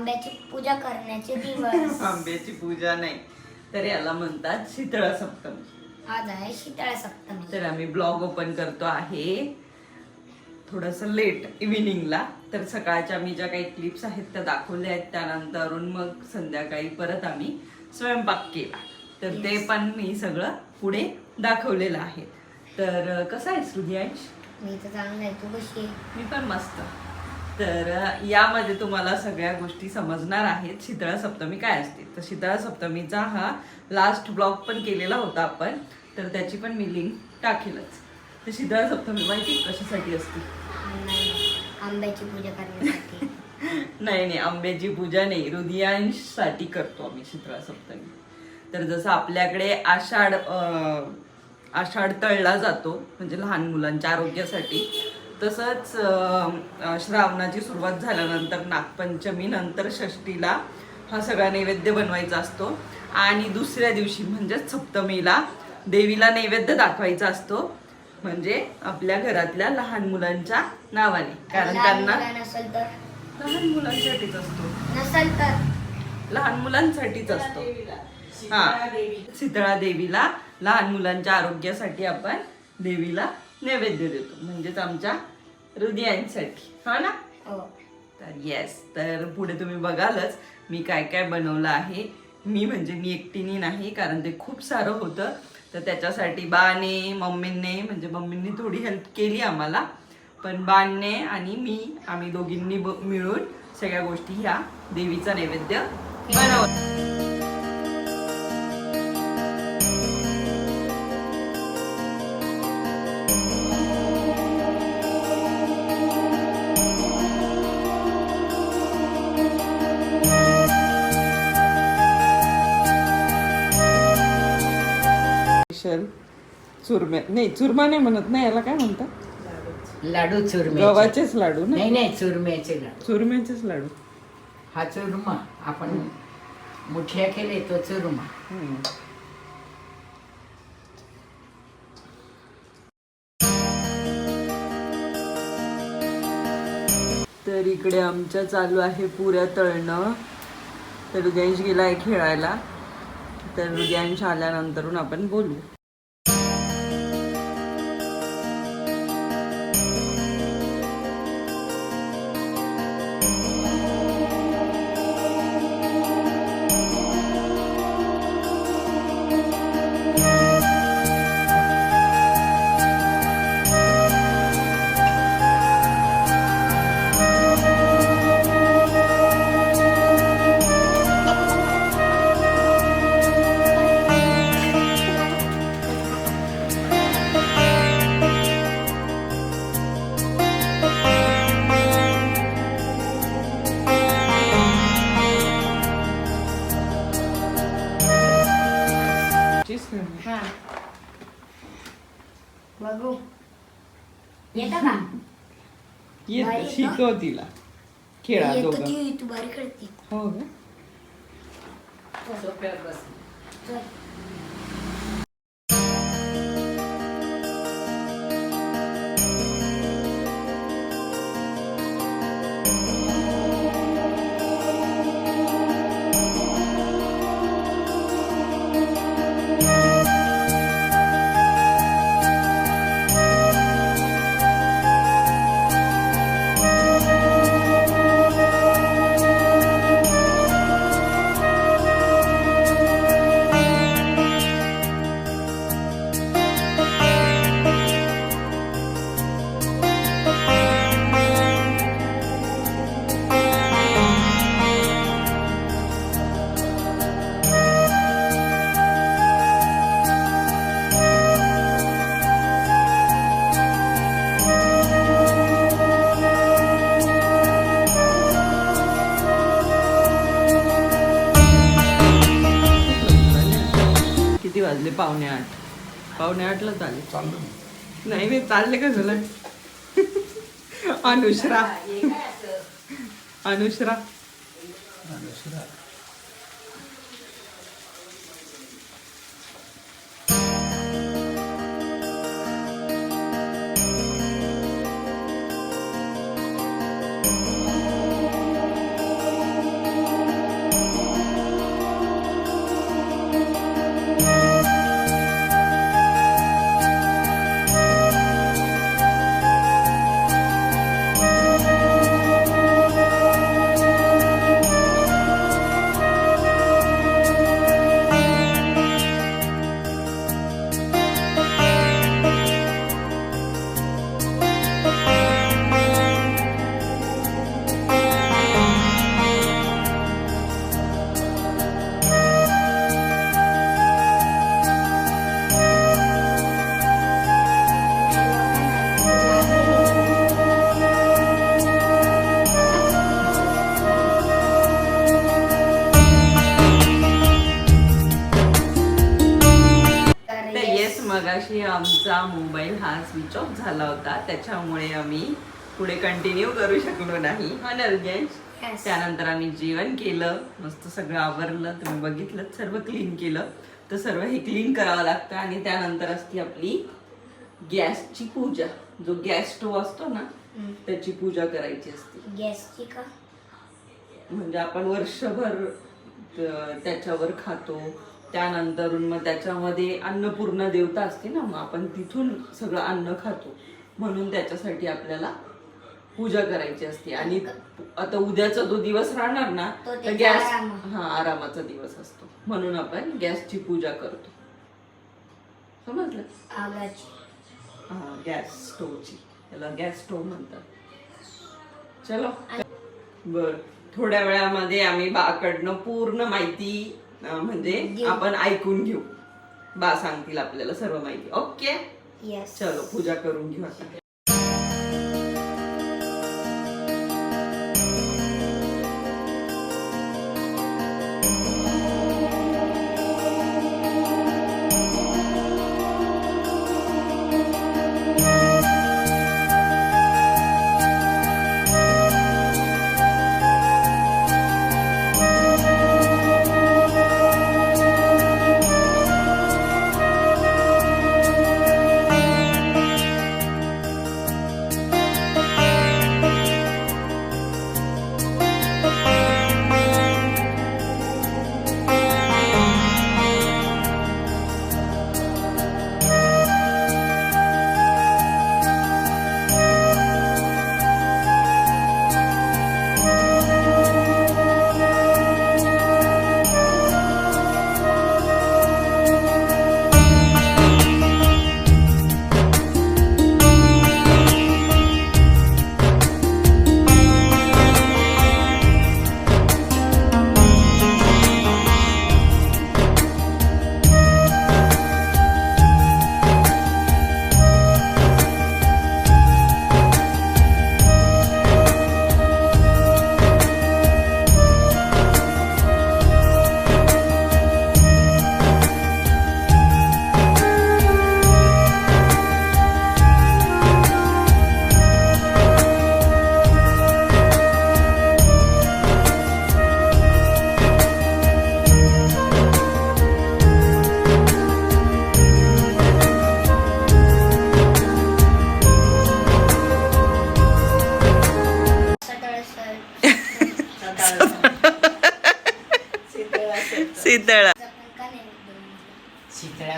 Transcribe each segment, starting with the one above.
आंब्याची पूजा करण्याचे दिवस. आंब्याची पूजा नाही. तर याला म्हणतात शीतळा सप्तमी आज आहे शीतळा सप्तमी तर आम्ही ब्लॉग ओपन करतो आहे. थोडस लेट इव्हिनिंगला. तर सकाळच्या मी ज्या काही क्लिप्स आहेत त्या दाखवल्या आहेत त्यानंतरून मग संध्याकाळी परत आम्ही स्वयंपाक केला. तर ते पण मी सगळं पुढे दाखवलेलं आहे. तर कसं आहे हृदयांश मी तर चांगलं आहे. तू कशी आहे? मी पण मस्त. तर यामध्ये तुम्हाला सगळ्या गोष्टी समजणार आहेत. शीतळा सप्तमी काय असते? तर शीतळा सप्तमीचा हा लास्ट ब्लॉग पण केलेला होता आपण. तर त्याची पण मी लिंक टाकेलच. तर शीतळा सप्तमी माहिती कशासाठी असते? नाही आंब्याची पूजा करण्यासाठी. नाही नाही. आंब्याची पूजा नाही. हृदयांशसाठी करतो आम्ही शीतळा सप्तमी. तर जसं आपल्याकडे आषाढ आषाढ तळला जातो म्हणजे लहान मुलांच्या आरोग्यासाठी तसंच श्रावणाची सुरुवात झाल्यानंतर नागपंचमी नंतर षष्टीला हा सगळा नैवेद्य बनवायचा असतो. आणि दुसऱ्या दिवशी म्हणजेच सप्तमीला देवीला नैवेद्य दाखवायचा असतो. म्हणजे आपल्या घरातल्या लहान मुलांच्या नावाने. कारण लहान त्यांना लहान मुलांसाठीच असतो. नसेल तर. लहान मुलांसाठीच असतो. हा. शीतळा देवीला लहान मुलांच्या आरोग्यासाठी आपण देवीला नैवेद्य देतो म्हणजेच आमच्या हृदयांसाठी. हा ना? हो. तर येस तर पुढे तुम्ही बघालच मी काय काय बनवलं आहे. मी म्हणजे मी एकटीने नाही कारण ते खूप सारं होतं. तर त्याच्यासाठी बाने मम्मीने म्हणजे मम्मींनी थोडी हेल्प केली आम्हाला. पण बाणने आणि मी आम्ही दोघींनी ब- मिळून सगळ्या गोष्टी ह्या देवीचा नैवेद्य बनवला. चुरम्या नाही चुरमा नाही म्हणत. नाही याला काय म्हणतात? लाडू चुरमे गव्हाचेच लाडू ना? नाही नाही चुरम्याचे लाडू. चुरम्याचेच लाडू. हा चुरमा. आपण मुठ्या केले तो चुरमा. हम्म. तर इकडे आमच्या चालू आहे पुऱ्या तळणं. तर हृदयांश गेलाय खेळायला. तर हृदयांश आल्यानंतरून आपण बोलू. बघू. येतं का? येत बारीक? शिकव तिला. खेळा येतं दोघं. ती तू बारीक करते? हो का? चल. किती वाजले? पावणे आठ. पावणे आठला चालले नाही नाही चालले का झालं? अनुश्रा. अनुश्रा. स्विच ऑफ झाला होता. त्याच्यामुळे आम्ही पुढे कंटिन्यू करू शकलो नाही. हा? Yes. त्यानंतर आम्ही जेवण केलं. मस्त सगळं आवरलं. तुम्ही बघितलं सर्व क्लीन केलं. तर सर्व हे क्लीन करावं लागतं. आणि त्यानंतर असते आपली गॅसची पूजा. जो गॅस स्टोव असतो ना. त्याची पूजा करायची असते. गॅसची का? म्हणजे आपण वर्षभर त्याच्यावर खातो. त्यानंतर मग त्याच्यामध्ये अन्नपूर्णा देवता असते ना मग आपण तिथून सगळं अन्न खातो. म्हणून त्याच्यासाठी आपल्याला पूजा करायची असते. आणि आता उद्याचा जो दिवस राहणार ना तर गॅस. हा आरामाचा दिवस असतो. म्हणून आपण गॅसची पूजा करतो. समजलं? हा गॅस स्टोवची. त्याला गॅस स्टोव म्हणतात. चलो. बर. थोड्या वेळामध्ये आम्ही बाकडनं पूर्ण माहिती म्हणजे. आपण ऐकून घेऊ. बा सांगतील आपल्याला सर्व माहिती. ओके? येस चलो पूजा करून घेऊ आता.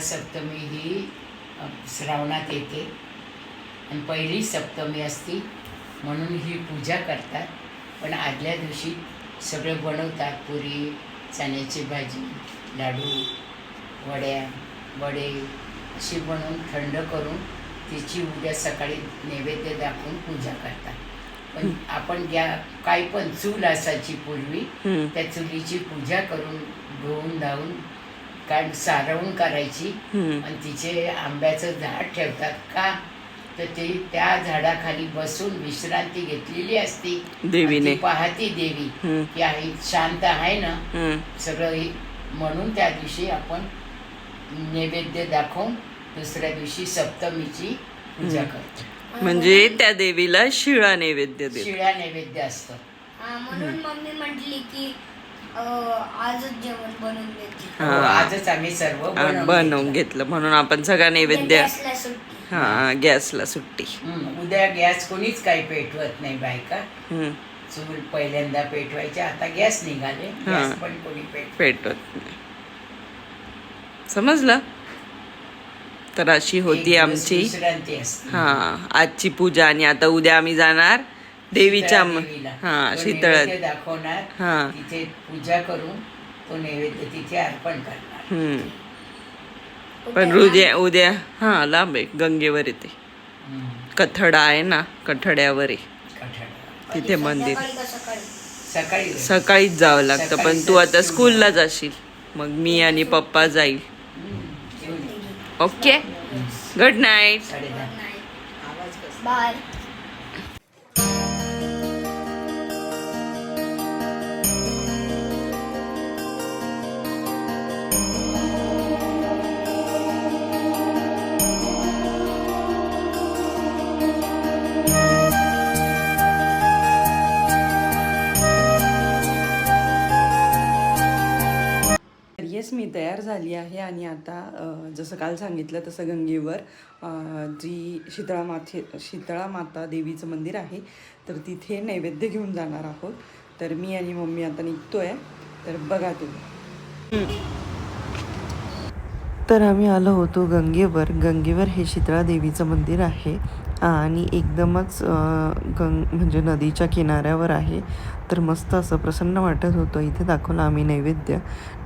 सप्तमी ही श्रावणात येते. आणि पहिली सप्तमी असती म्हणून ही पूजा करतात. पण आदल्या दिवशी सगळं बनवतात पुरी चण्याची भाजी लाडू वड्या वडे अशी बनवून थंड करून तिची उद्या सकाळी नैवेद्य दाखवून पूजा करतात. पण आपण ज्या काही पण चूल असायची पूर्वी. त्या चुलीची पूजा करून धुवून धावून कारण सारवून करायची हम्म. आणि तिचे आंब्याचं झाड ठेवतात का तर ते त्या झाडाखाली बसून विश्रांती घेतलेली असती देवीने. आणि ती पाहती देवी हम्म. की आई शांत आहे ना हम्म. सगळं हे- म्हणून त्या दिवशी आपण नैवेद्य दाखवून दुसऱ्या दिवशी सप्तमीची पूजा करतो म्हणजे त्या देवीला शिळा नैवेद्य देत शिळ्या नैवेद्य असतं हा, म्हणून मम्मी म्हटली की आजच जेवण बनवून देते. हा. हो, आजच आम्ही सर्व हा, बनवून बनवून घेतलं. घेतलं. म्हणून आपण सगळा नैवेद्य गॅसला सुट्टी. हा गॅसला सुट्टी. हं, उद्या गॅस कोणीच काही पेटवत नाही बायका. हम्म. चूल पहिल्यांदा पेटवायचे आता गॅस निघाले. हा. गॅस पण कोणी पेट पेटवत नाही. समजलं? तर अशी होती दिवस आमची विश्रांती असते. हा आजची पूजा आणि आता उद्या आम्ही जाणार देवीच्या म- देवीला. हा तो शीतळ नैवेद्य दाखवणार. हा. तिथे पूजा करून तो नैवेद्य तिथे अर्पण करणार. हम्म. पण उद्या उद्या हा लांब आहे. गंगेवर येते. हं, कथडा आहे ना कठड्यावर आहे. तिथे मंदिर. सकाळी सकाळी? सकाळीच जावं लागतं पण तू आता. स्कूलला जाशील. मग मी आणि पप्पा जाईल. हं, जेवून ये. ओके? गुड नाईट साडेदहा. बाय मी तयार झाली आहे आणि आता जसं काल सांगितलं तसं गंगेवर जी शीतळा माथे शीतळा माता देवीचं मंदिर आहे तर तिथे नैवेद्य घेऊन जाणार आहोत. तर मी आणि मम्मी आता निघतो आहे तर बघा तुम्ही. तर आम्ही आलो होतो गंगेवर. गंगेवर हे शीतळा देवीचं मंदिर आहे आणि एकदमच गंग म्हणजे नदीच्या किनाऱ्यावर आहे. तर मस्त असं प्रसन्न वाटत होतं. इथे दाखवलं आम्ही नैवेद्य.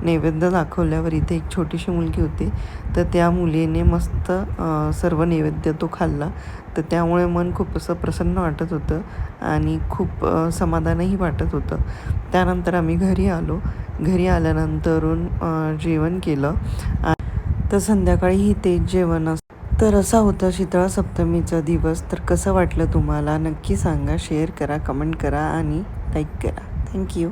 नैवेद्य दाखवल्यावर इथे एक छोटीशी मुलगी होती. तर त्या मुलीने मस्त सर्व नैवेद्य तो खाल्ला. तर त्यामुळे मन खूप असं प्रसन्न वाटत होतं आणि खूप समाधानही वाटत होतं. त्यानंतर आम्ही घरी आलो. घरी आल्यानंतरून जेवण केलं. तर संध्याकाळीही तेच जेवण असतं तर असा होता शीतळा सप्तमीचा दिवस. तर कसं वाटलं तुम्हाला? नक्की सांगा शेअर करा कमेंट करा आणि लाईक करा. थँक्यू